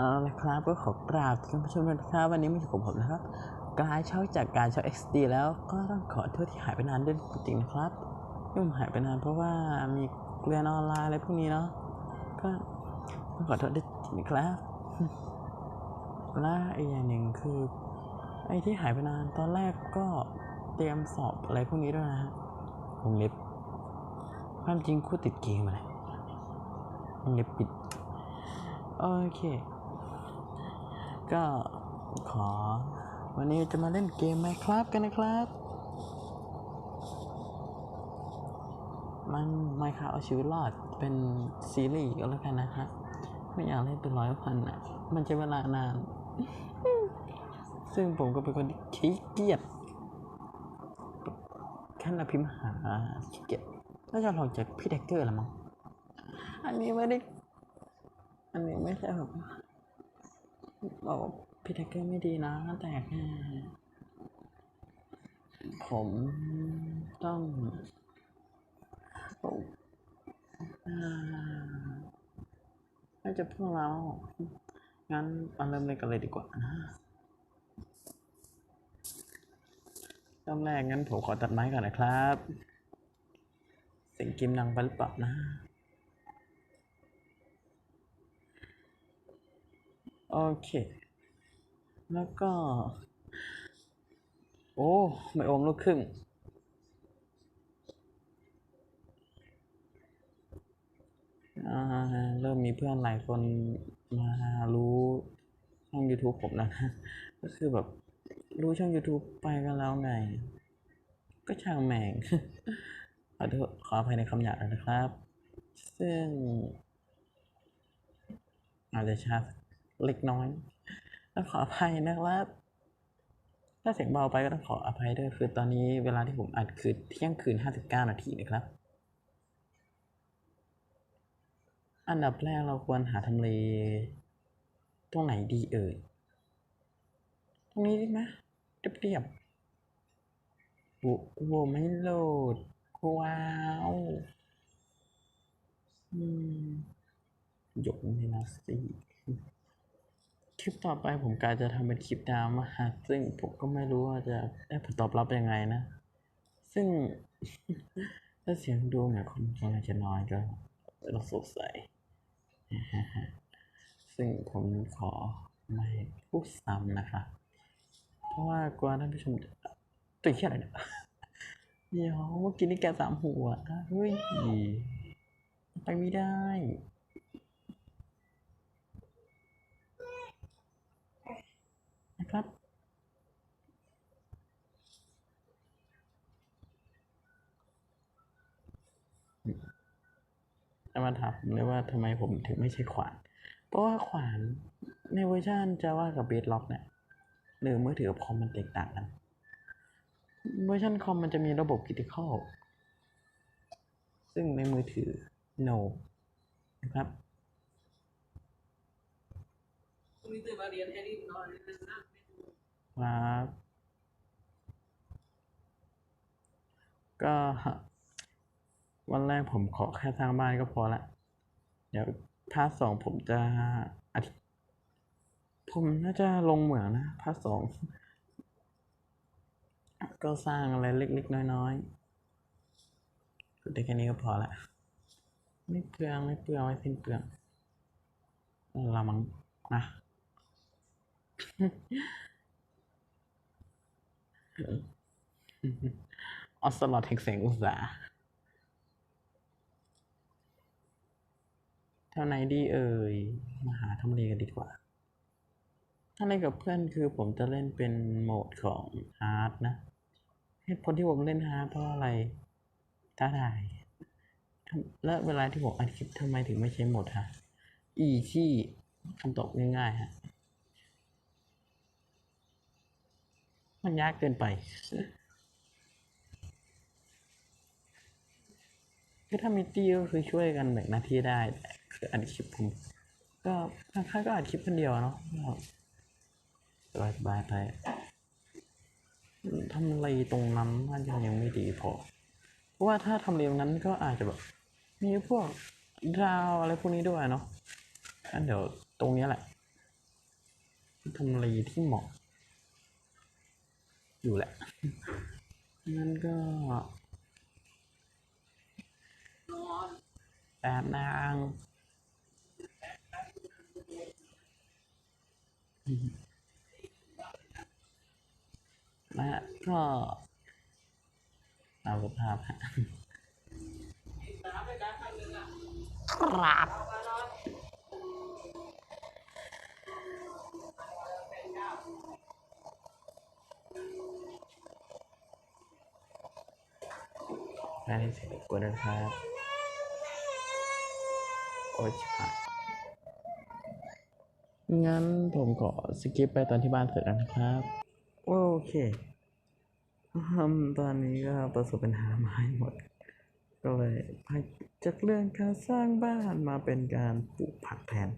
เอาละครับก็ขอกราบท่านผู้ชมนะครับ วันนี้มาอยู่กับผมนะครับกลายเช่าจากการเช่า XD แล้วก็ต้องขอโทษที่หายไปนานด้วยจริงนะครับที่ผมหายไปนานเพราะว่ามีเรียนออนไลน์อะไรพวกนี้เนาะก็ต้องขอโทษด้วยจริงครับและอีกอย่างหนึ่งคือไอ้ที่หายไปนานตอนแรกก็เตรียมสอบอะไรพวกนี้ด้วยนะฮะวงเล็บความจริงคู่ติดเกมอะไรวงเล็บปิดโอเค ก็ขอ วันนี้จะมาเล่นเกมไหมครับกันนะครับ มันไม่ค่ะเอาชีวิตรอดเป็นซีรีส์ก็แล้วกันนะฮะไม่อยากเล่นเป็นร้อยพันอะ มันใช้เวลานาน ซึ่งผมก็เป็นคนที่ขี้เกียจขั้นละพิมหาขี้เกียจน่าจะลองจากพี่แดกเกอร์ละมั้งอันนี้ไม่ได้ อันนี้ไม่ใช่แบบ บอกว่าพี่แท็กเกอร์ไม่ดีนะแต่แค่ผมต้องผมอ่าน่าจะพวกเรา งั้นมาเริ่มเล่นกันเลยดีกว่านะเริ่มแรกงั้นผมขอตัดไม้ก่อนนะครับสียงกิมนังไปหรือเปล่านะ โอเค แล้วก็ โอ้ไม่โอมลูกครึ่งเริ่มมีเพื่อนหลายคนมารู้ช่อง YouTube ผมแล้วนะก็คือแบบรู้ช่อง YouTube ไปกันแล้วไง ก็ช่างแม่งขอโทษขออภัยในคำหยาบด้วยนะครับ ซึ่ง อาจจะช้า เล็กน้อยต้องขออภัยนะครับถ้าเสียงเบาไปก็ต้องขออภัยด้วยคือตอนนี้เวลาที่ผมอัดคือเที่ยงคืนห้าสิบเก้านาทีนะครับ อันดับแรกเราควรหาทำเลตรงไหนดีเอ่ย ตรงนี้ดีไหมเรียบๆโอ้โหไม่โหลด ว้าวอืมหยกนี่นะสิ คลิปต่อไปผมกาจะทำเป็นคลิปดราม่าซึ่งผมก็ไม่รู้ว่าจะได้ผลตอบรับยังไงนะ ซึ่ง ถ้าเสียงดูเหมือนคนกำลังจะนอนก็เราสงสัยซึ่งผมขอไม่พูดซ้ำนะครับ เพราะว่ากลัวท่านผู้ชมตื่นเต้นอะไรเนี่ยเดี๋ยวเมื่อกี้นี่แกสามหัวเฮ้ยไปไม่ได้ นะครับ จะมาถามเลยว่าทำไมผมถึงไม่ใช้ขวาน เพราะว่าขวานในเวอร์ชัน Java กับ Bedrock เนี่ยหรือมือถือกับคอมมันแตกต่างกัน เวอร์ชันคอมมันจะมีระบบ critical ซึ่งในมือถือ no นะครับคุณตื่นนะครับก็ วันแรกผมขอแค่สร้างบ้านก็พอละ เดี๋ยวพาร์ทสองผมจะผมน่าจะลงเหมืองนะพาร์ทสองก็สร้างอะไรเล็ก ๆ น้อยๆได้แค่นี้ก็พอละ ไม่เปลืองไม่เปลืองไม่สิ้นเปลืองละมังนะออสลอดแห่งแสงอุตสาห์ เท่าไหนดีเอ่ย มาหาทำเลกันดีกว่า ถ้าเล่นกับเพื่อนคือผมจะเล่นเป็นโหมดของฮาร์ดนะเหตุผลที่ผมเล่นฮาร์ดเพราะอะไรท้าทายและเวลาที่ผมอัดคลิปทำไมถึงไม่ใช้โหมดฮาร์ดอีที่คำตอบง่ายๆฮะมันยากเกินไป คือถ้ามีตีก็คือช่วยกันแบ่งหน้าที่ได้ คืออัดคลิปผมก็บางครั้งก็อัดคลิปคนเดียวเนาะสบายสบายไปทำอะไรตรงนั้นน่าจะยังไม่ดีพอ เพราะว่าถ้าทำเรียงนั้นก็อาจจะแบบ มีพวกดาวอะไรพวกนี้ด้วยเนาะงั้นเดี๋ยวตรงนี้แหละทำเลที่เหมาะ อยู่แหละงั้นก็แป๊บนาง และก็เอาภาพฮะครับได้เสร็จกดนะครับ โอ้ยชิบหาย งั้นผมขอสกิปไปตอนที่บ้านเสร็จแล้วนะครับ โอเคตอนนี้ก็ประสบปัญหาไม้หมด ก็เลยพาจากเรื่องการสร้างบ้านมาเป็นการปลูกผักแทน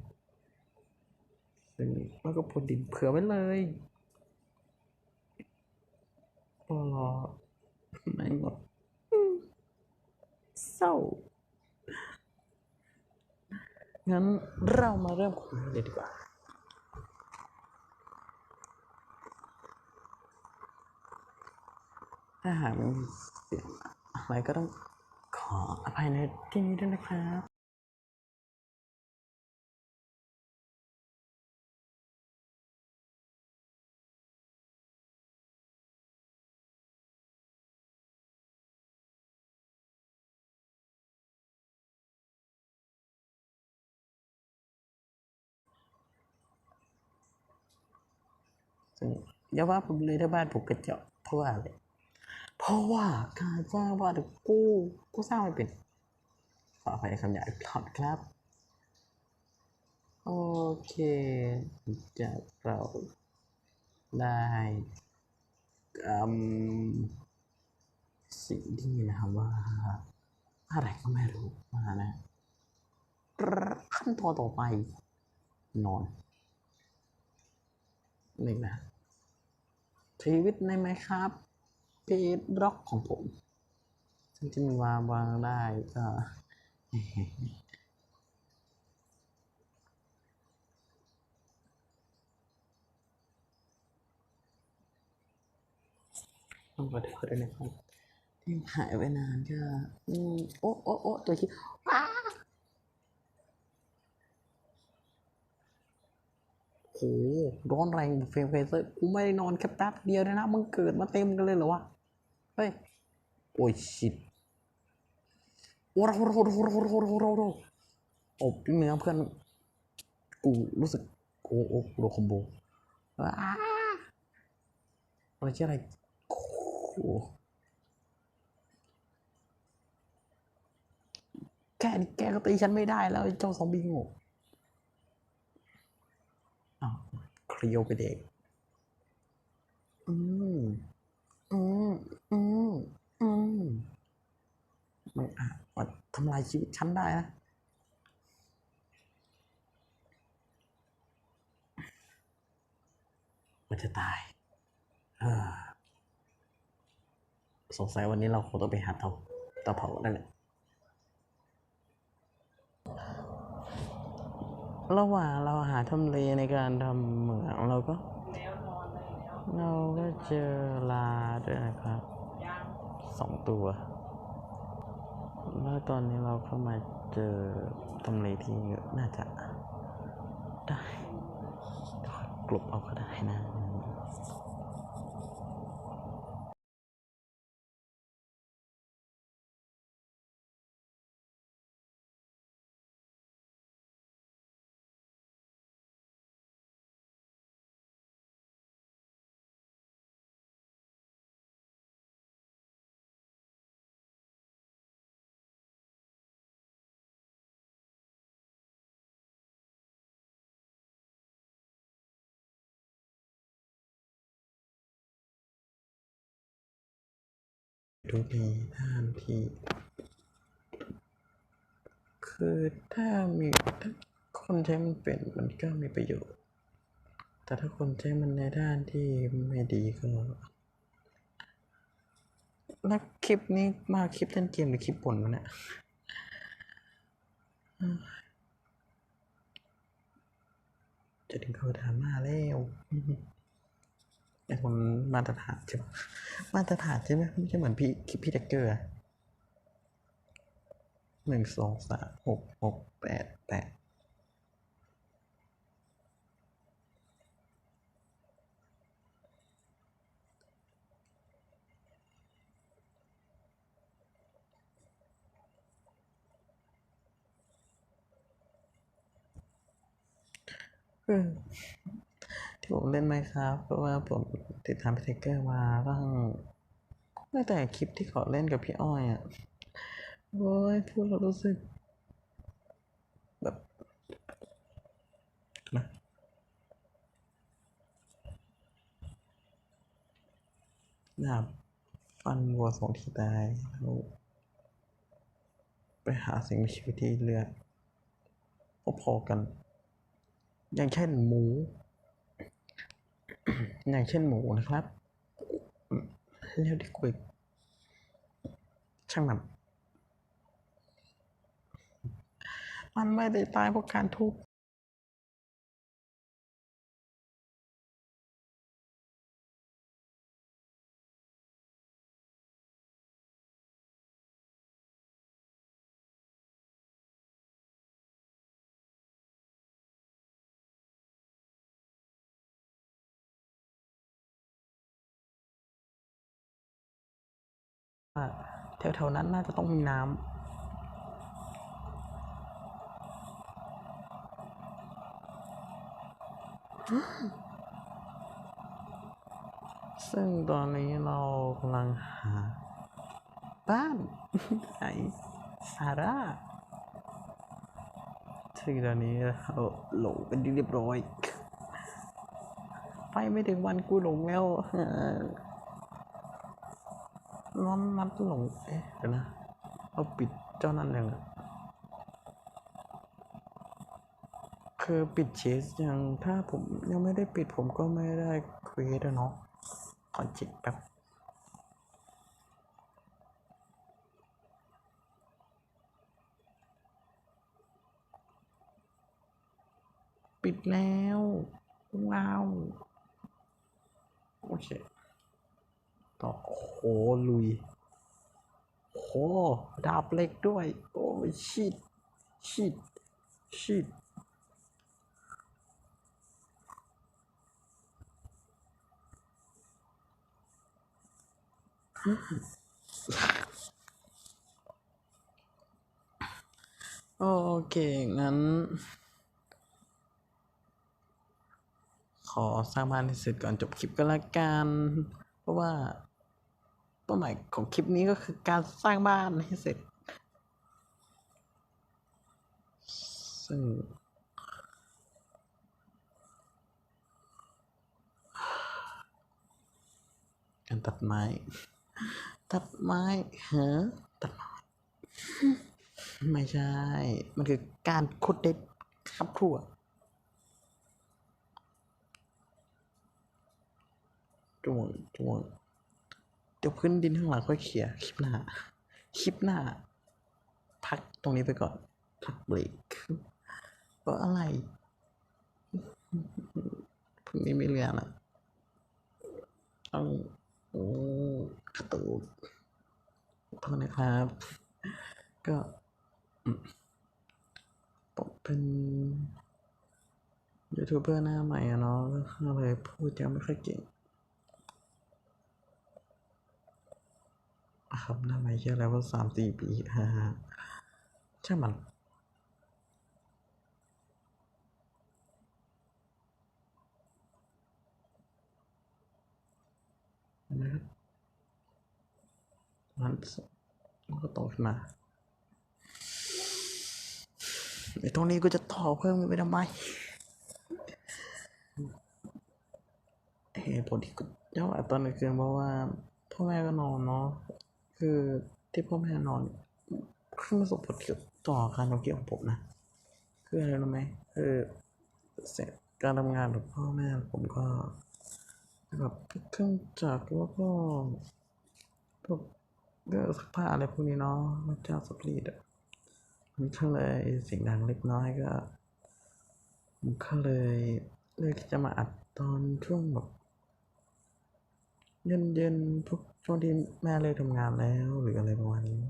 ซึ่งแล้วก็พรดินเผื่อไว้เลยพอไม่หมดเศร้า งั้นเรามาเริ่มคุยเลยดีกว่า ถ้าหากมีเสียงอะไรก็ต้องขออภัยในที่นี้ด้วยนะครับซึ่งอย่าว่าผมเลยถ้าบ้านผมกระจอกเพราะว่าอะไร เพราะว่าการสร้างบ้านกูกูสร้างไม่เป็นขออภัยในคำหยาบอีกรอบครับ โอเคจากเราได้สิ่งที่นะครับว่า อะไรก็ไม่รู้มานะขั้นตอนต่อไป นอนนี่นะชีวิตในไหมครับ เพจร็อกของผม ซึ่งจะมีวางวางได้ก็ต้องขอโทษด้วยนะครับที่หายไปนานก็อืมโอ้โอ้โอ้ตัวคิดว้าโหร้อนแรงเฟรมเฟเซอร์กูไม่ได้นอนแค่แป๊บเดียวเลยนะมึงเกิดมาเต็มกันเลยเหรอวะ เฮ้ย โอ้ยชิดโอ้โหโอ้โหโอ้โหโอ้โหโอ้โหโอ้โหอ้พี่เนื้อเพื่อน กูรู้สึก โอ้โอ้โดนคอมโบอะไรชื่ออะไรโอ้แค่นี้แกก็ตีฉันไม่ได้แล้วเจ้าซอมบี้โง่อ้าวเคลียวไปเด็ก อืม อืมอืมมันอาจมาทำลายชีวิตฉันได้นะมันจะตายสงสัยวันนี้เราคงต้องไปหาเตาเตาเผานั่นแหละระหว่างเราหาทำเลในการทำเหมืองเราก็ เราก็เจอลาด้วยนะครับสองตัว แล้วตอนนี้เราเข้ามาเจอตำเลที่น่าจะได้กลบเอาก็ได้นะ ทุกทีท่านที่คือถ้ามีถ้าคนใช้มันเป็นมันก็มีประโยชน์ แต่ถ้าคนใช้มันในด้านที่ไม่ดีก็แล้วคลิปนี้มาคลิปเล่นเกมหรือคลิปบ่นวะเนี่ยจะถึงเขาดราม่าแล้ว ไอ้คนมาตรฐานใช่ปะมาตรฐานใช่ไหมไม่ใช่เหมือนพี่คลิปพี่แท็กเกอร์อะหนึ่งสองสามหกหกแปดแปดเออ ที่ผมเล่นไหมครับเพราะว่าผมติดตามพี่แท็กเกอร์มาตั้งตั้งแต่คลิปที่เขาเล่นกับพี่อ้อยอะโอ้ยพูดแล้วรู้สึก แบบนะดาบฟันวัวสองทีตายแล้วไปหาสิ่งมีชีวิตที่เลือดพอๆกัน อย่างเช่นหมู อย่างเช่นหมูนะครับ แล้วดีกว่าช่างมันมันไม่ได้ตายเพราะการทุบ แถวๆนั้นน่าจะต้องมีน้ำซึ่งตอนนี้เรากำลังหา บ้านไหนซาร่าซึ่งตอนนี้เราหลงเป็นที่เรียบร้อย ไปไม่ถึงวันกูหลงแล้ว น้อนนัดหลงเอ๊ะเดี๋ยวนะเราปิดเจ้านั่นยังคือปิดเชสยังถ้าผมยังไม่ได้ปิดผมก็ไม่ได้ครีเอทเนาะขอเช็คแป๊บปิดแล้วว้าว โอเค ต่อ ลุยโอ้โหดาบเล็กด้วย โอ้ชิดชิดชิดโอเค งั้น ขอสร้างบ้านให้เสร็จก่อนจบคลิปก็แล้วกัน เพราะว่าาหมายของคลิปนี้ก็คือการสร้างบ้านให้เสร็จ ซึ่งการตัดไม้ ตัดไม้เหรอตัดไม้ ไม่ใช่ มันคือการขุดเด็ดครับครัวจวงจวง เดี๋ยวพื้นดินข้างหลังค่อยเคลียร์คลิปหน้า คลิปหน้า พักตรงนี้ไปก่อน พักเบรกเพราะอะไรพรุ่งนี้ไม่เรียนอะต้องโอ้กระตูดโทษนะครับ ก็ผมเป็นยูทูบเบอร์หน้าใหม่อะเนาะก็เลยพูดยังไม่ค่อยเก่งอะ ครับหน้าใหม่แค่แล้วว่าสามสี่ปีฮ่าช่างมันนะครับมันมันก็โตขึ้นมาไอ้ตรงนี้ก็จะต่อเพิ่มไปทำไมเหตุผลที่กูเจ้าตอนกลางคืนเพราะว่าพ่อแม่ก็นอนเนาะ คือที่พ่อแม่นอนขึ้นมาส่งผลเกี่ยวต่อการทำเกี่ยวของผมนะ คืออะไรรู้ไหมคือเสร็จการทำงานของพ่อแม่ผมก็แบบเครื่องจักรแล้วก็พวกเรื่องซักผ้าอะไรพวกนี้เนาะรับจ้างสักรีดอะมันก็เลยเสียงดังเล็กน้อยก็มันก็เลยเลยจะมาอัดตอนช่วงแบบ เย็นเย็นๆพวกช่วงที่แม่เลยทำงานแล้วหรืออะไรประมาณนี้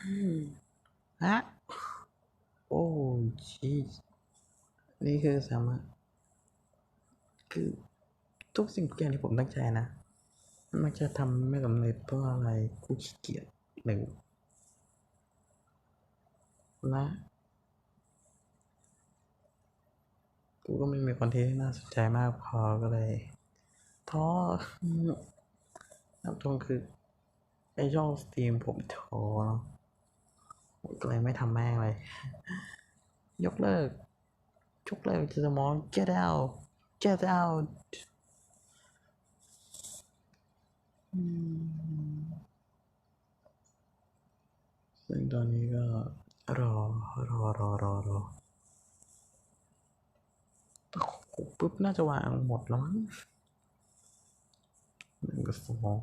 อืมฮะโอ้ชีส นี่คือสามารถ คือทุกสิ่งทุกอย่างที่ผมตั้งใจนะมันมักจะทำไม่สำเร็จเพราะอะไรกูขี้เกียจหนึ่งและกูก็ไม่มีคอนเทนต์ที่น่าสนใจมากพอก็เลยท้อน้ำตรงคือไอช่องสตรีมผมท้อเนาะก็เลยไม่ทำแม่งเลย ยกเลิก ยกเลิกจะสมอง get out get out อืมซึ่งตอนนี้ก็รอรอรอรอรอถ้าขุดปุ๊บน่าจะวางหมดแล้วมั้งหนึ่งกับสอง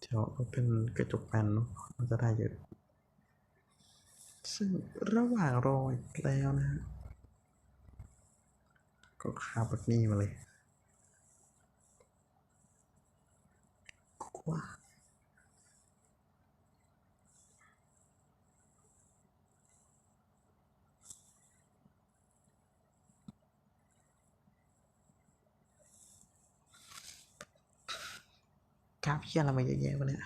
เดี๋ยวเอาเป็นกระจกแผ่นเนอะมันจะได้เยอะ ซึ่งระหว่างรออีกแล้วนะ ก็คาบักนี่มาเลยว้าคาบเพี้ยอะไรมาเยอะแยะวะเนี่ย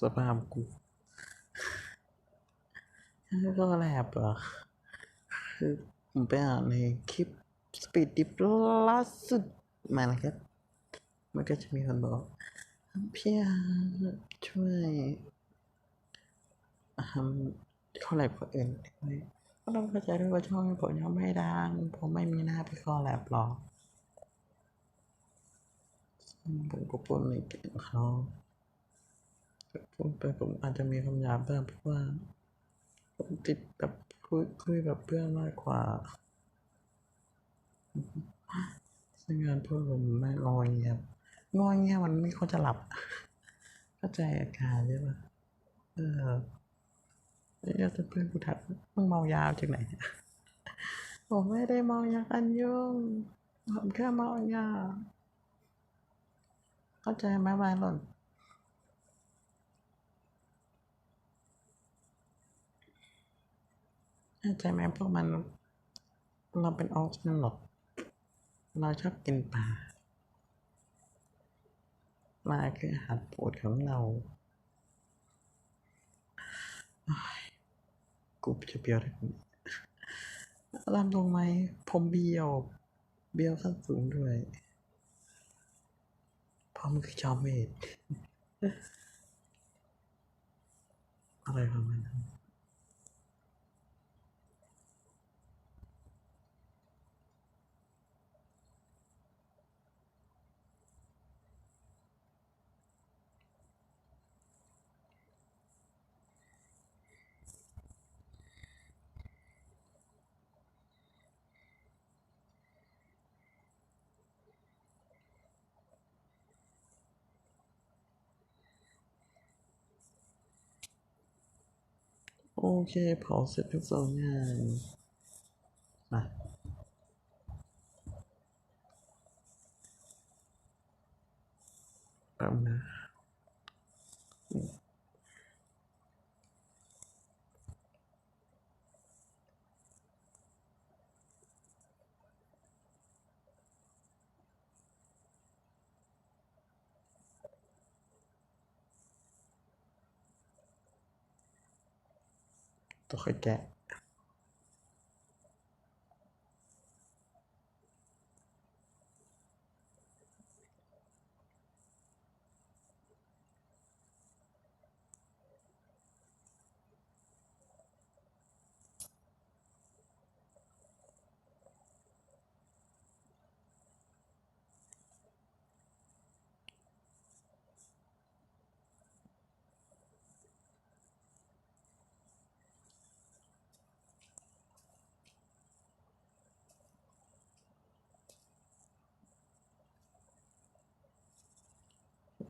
สภาพกูก็แลบอะคือผมไปอ่านในคลิปสปีดดิฟล่าสุดมานะครับ มันก็จะมีคนบอกพี่อาช่วยทำข้อแลบคนอื่นด้วยก็ต้องเข้าใจด้วยว่าช่องผมยังไม่ดังผมไม่มีหน้าไปข้อแลบหรอกผมก็พูดในเกมเขา พูดไปผมอาจจะมีคำหยาบบ้างเพราะว่าผมติดแบบคุยคุยแบบเพื่อนมากกว่าซึ่งงานพวกผมไม่งอเงียบงอเงียบมันไม่ควรจะหลับเข้าใจอาการใช่ปะเออแล้วจะเพื่อนกูทักมึงเมายาจากไหนผมไม่ได้เมายากันยุ่งผมแค่เมายาเข้าใจไหมบายหล่น เข้า ใจไหมพวกมัน เราเป็นออกซิเจนหรอกเราชอบกินปลาปลาคืออาหารโปรดของเราอ้ยกูจะเบียวได้ไหมรำตรงไหมผมเบียว เบียวขั้นสูงด้วยเพราะมันคือจอมเวทอะไรประมาณนั้น โอเคเผาเสร็จทั้งสองงานมาแป๊บนะ ต้อง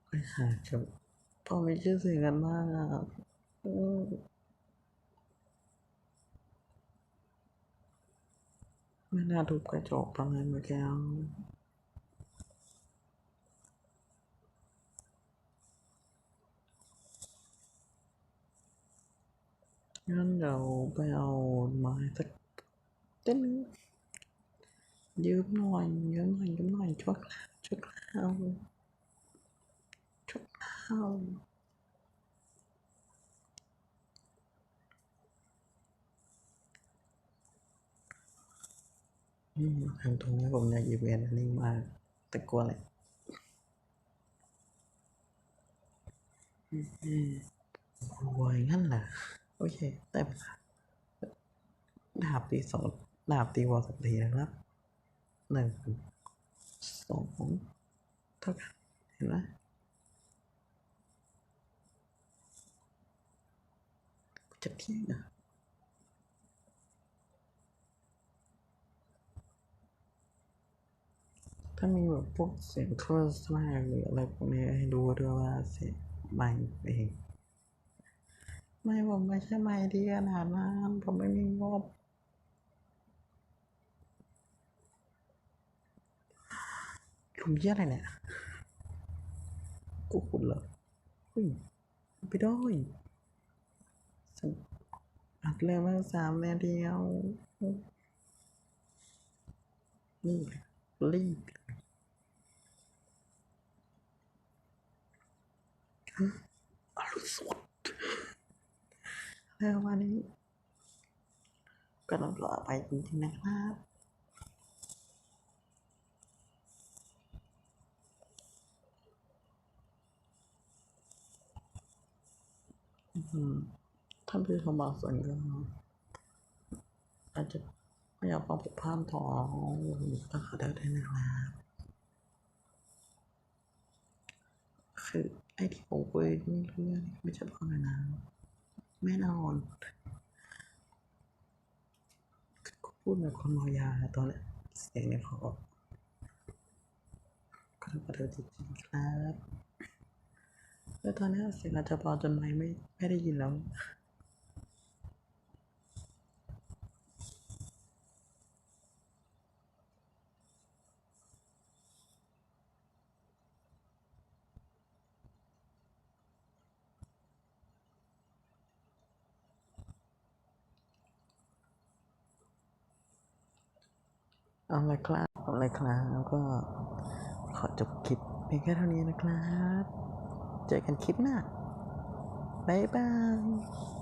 ไปหากับพอมีชื่อเสียงกันมากอะอืมไม่น่าทุบกระจกทำไมเมื่อกี้งั้นเดี๋ยวไปเอาไม้สักเต้นยืมหน่อยยืมหน่อยยืมหน่อยช่วคราวชั่วครา วชั่วคราวอืมทางตรงนี้ผมอยากยิบเงินอันนี้มากแต่กลัวอะไรอืมกลัวยงั้นเหรอโอเค ได้ปะดาบตีสองดาบตีวอลสองทีนะครับหนึ่งสองเท่ากันเห็นไหม จะเที่ยงอะถ้ามีแบบพวกเสียงเครื่องแทรกหรืออะไรพวกนี้ให้ดูด้วยว่าเสียงไม่เองไม่ผมไม่ใช่ไม่ดีขนาดนั้นผมไม่มีงบหลุมเยี่ยอะไรเนี่ยกูขุดเหรอเฮ้ยไปด้วย อัดเร็วมากสามนาทีเดียวนี่รีบอรุณสวัสดิ์แล้ววันนี้ก็ต้องรอไปจริงๆนะครับอืม ท่าพี่เขาบางส่วนก็อาจจะไม่อยากฟังผมพร่ำทองก็ขอโทษด้วยนะครับคือไอ้ที่ผมคุยไม่รู้เรื่องไม่ใช่พราะอะไรนะแน่นอนพูดแบบคนมายาตอนนี้เสียงในคอก็ต้องขอโทษจริงๆครับแล้วตอนนี้เสียงอาจจะเบาจนไม่ไม่ไม่ได้ยินแล้ว เอาละครับเอาละครับก็ขอจบคลิปเพียงแค่เท่านี้นะครับ เจอกันคลิปหน้าบ๊ายบาย